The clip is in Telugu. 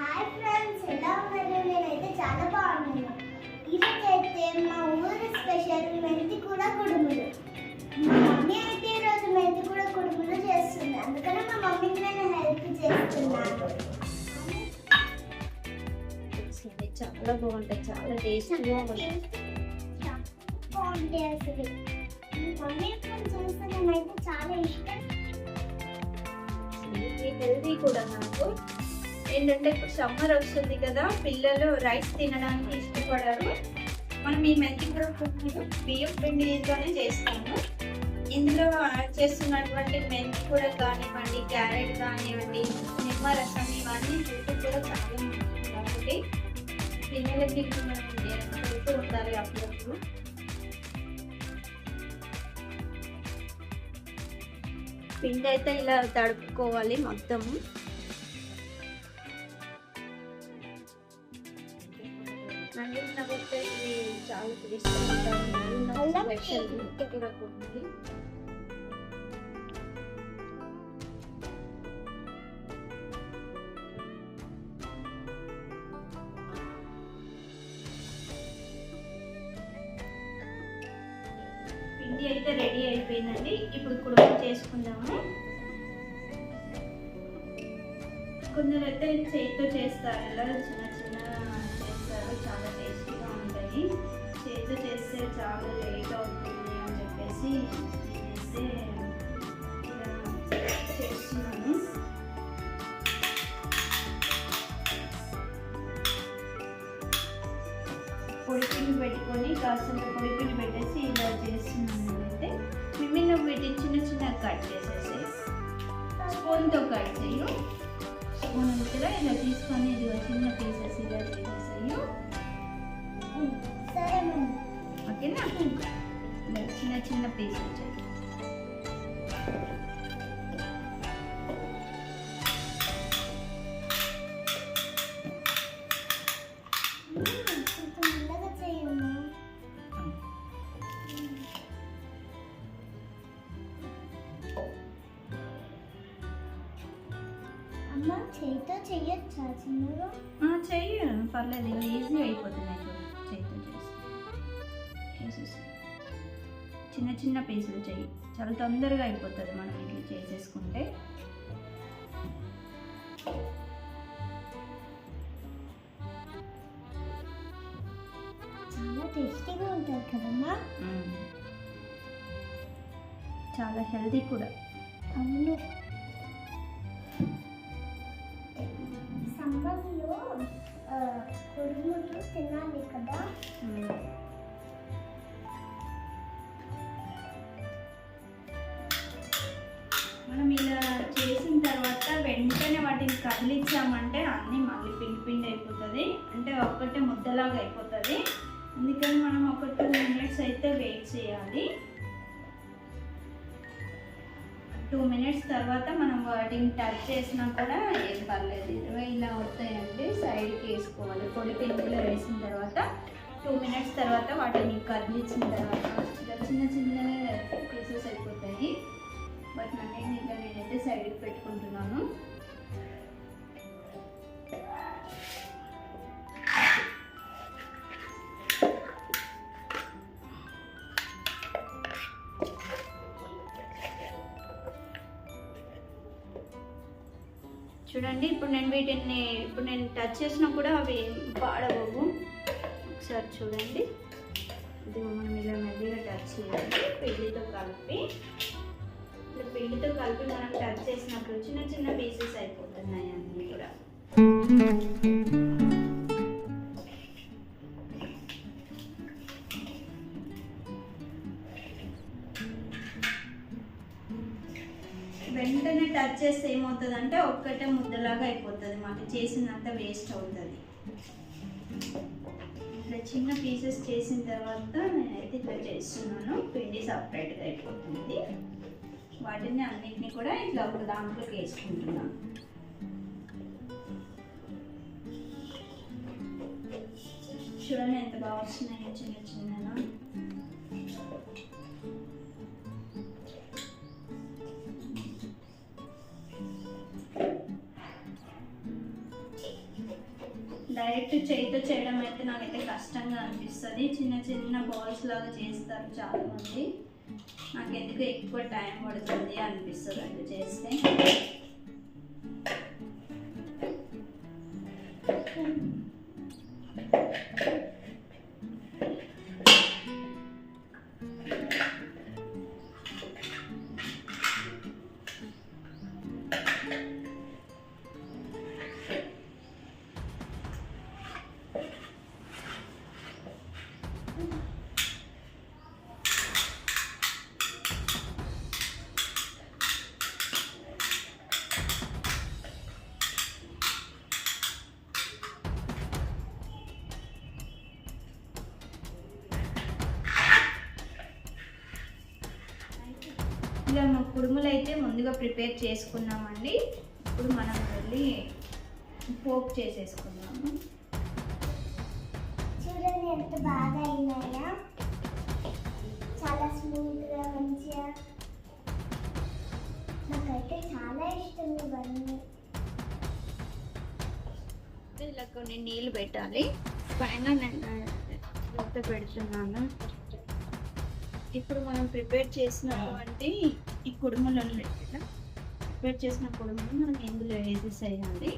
హాయ్ ఫ్రెండ్స్ ఎలా ఉన్నారు? నేనైతే చాలా బాగున్నాను. ఈరోజు అయితే మా ఊరి స్పెషల్ మెంతి కూర కుడుములు. మా మమ్మీ అయితే ఈరోజు మెంతి కూర కుడుములు చేస్తుంది. అందుకని మా మమ్మీకి నేను హెల్ప్ చేస్తున్నాను. చాలా బాగుంటాయి. చాలా టేస్టీగా ఉంటాయి బాగుంటాయి అసలు. మమ్మీ చేస్తే నేనైతే చాలా ఇష్టం. హెల్దీ కూడా నాకు. ఏంటంటే ఇప్పుడు సమ్మర్ వస్తుంది కదా పిల్లలు రైస్ తినడానికి ఇష్టపడరు. మనం ఈ మెంతి కూర పువ్వులు బియ్యం పిండితోనే చేస్తాము. ఇందులో యాడ్ చేస్తున్నటువంటి మెంతి కూర కానివ్వండి క్యారెట్ కానివ్వండి నిమ్మరసం ఇవన్నీ ఫుడ్ కూడా చాలా కాబట్టి పిల్లలకి మనం పెడుతూ ఉండాలి అప్పుడప్పుడు. పిండి అయితే ఇలా తడుపుకోవాలి మొత్తం నవ్వుతే ఇది చాలా టేస్ట్గా ఉంటుంది అయితే రెడీ అయిపోయిందండి. ఇప్పుడు కుడుము చేసుకుందాము. కొందరు అయితే చేతితో చేస్తారు. ఇలా ఉంటాయి చేతితో చేస్తే చాలా లేట్ అవుతుంది అని చెప్పేసి నేనైతే ఇలా చేస్తున్నాను. పొడిపిండి పెట్టుకొని కాస్తంత పొడిపిండి పెట్టేసి ఇలా చేస్తున్నాను అయితే. మిమ్మల్ని వీటి చిన్న చిన్న కట్ చేసేసి స్పూన్తో కట్ చేయు స్పూన్ ఉంటుందా ఇలా తీసుకొని ఇది చిన్న పీసెస్ ఇలా చేసేసాయి సరే మమ్మీ ఓకేనా ఇలా చిన్న చిన్న పీసెస్ చేయి చెయ్యి. పర్లేదు ఇలా ఈజీ అయిపోతుంది చేతితో చేసి. చిన్న చిన్న పీసులు చెయ్యి. చాలా తొందరగా అయిపోతుంది మనం ఇట్లా చేసేసుకుంటే. చాలా టేస్టీగా ఉంటుంది కదమ్మా. మ్మ్. చాలా హెల్తీ కూడా. అవును. సమ్మర్లో కుడుములు తినాలి కదా? మనం ఇలా చేసిన తర్వాత వెంటనే వాటిని కదిలించామంటే అన్నీ మళ్ళీ పిండి పిండి అయిపోతుంది. అంటే ఒక్కటే ముద్దలాగా అయిపోతుంది. అందుకని మనం ఒక టూ మినిట్స్ అయితే వెయిట్ చేయాలి. టూ మినిట్స్ తర్వాత మనం వాటిని టచ్ చేసినా కూడా ఏం పర్లేదు. ఇరవై ఇలా అవుతాయండి సైడ్కి వేసుకోవాలి. పొడి పిండిలో వేసిన తర్వాత టూ మినిట్స్ తర్వాత వాటిని కదిలించిన తర్వాత ఇలా చిన్న చిన్న పీసెస్ అయిపోతాయి బట్ అన్నిటిని ఇట్లా నేనైతే సైడ్కి పెట్టుకుంటున్నాను. చూడండి ఇప్పుడు నేను వీటిని ఇప్పుడు నేను టచ్ చేసినా కూడా అవి పాడబోవు ఒకసారి చూడండి. ఇది మనం ఇలా మెల్లిగా టచ్ చేయాలి. పిండితో కలిపి ఇలా పిండితో కలిపి మనం టచ్ చేసినప్పుడు చిన్న చిన్న పీసెస్ అయిపోతున్నాయి అన్నీ కూడా. వెంటనే టచ్ చేస్తే ఏమవుతుంది అంటే ఒక్కటే ముద్దలాగా అయిపోతుంది. మాకు చేసినంత వేస్ట్ అవుతుంది. ఇట్లా చిన్న పీసెస్ చేసిన తర్వాత నేనైతే ఇట్లా చేస్తున్నాను. పిండి సపరేట్గా అయిపోతుంది. వాటిని అన్నిటిని కూడా ఇట్లా ఒక దాంట్లోకి వేసుకుంటున్నాను చూడండి ఎంత బాగా వస్తున్నాయో చిన్న చిన్నగా. డైరెక్ట్ చేయితో చేయడం అయితే నాకైతే కష్టంగా అనిపిస్తుంది. చిన్న చిన్న బాల్స్ లాగా చేస్తారు చాలా మంది నాకు ఎందుకు ఎక్కువ టైం పడుతుంది అనిపిస్తుంది అంటే చేస్తే. ఇలా మా కుడుములు అయితే ముందుగా ప్రిపేర్ చేసుకున్నామండి ఇప్పుడు మనం వెళ్ళి పోప్ చేసేసుకున్నాము చూడండి ఎంత బాగా అయినాయా చాలా స్మూత్గా మంచిగా నాకైతే చాలా ఇష్టం ఇవన్నీ ఇలా కొన్ని నీళ్ళు పెట్టాలి పైన నేను పెడుతున్నాను ఇప్పుడు మనం ప్రిపేర్ చేసినటువంటి ఈ కుడుములను ప్రిపేర్ చేసిన కుడుములు మనం ఇందులో వేసేసేయాలి.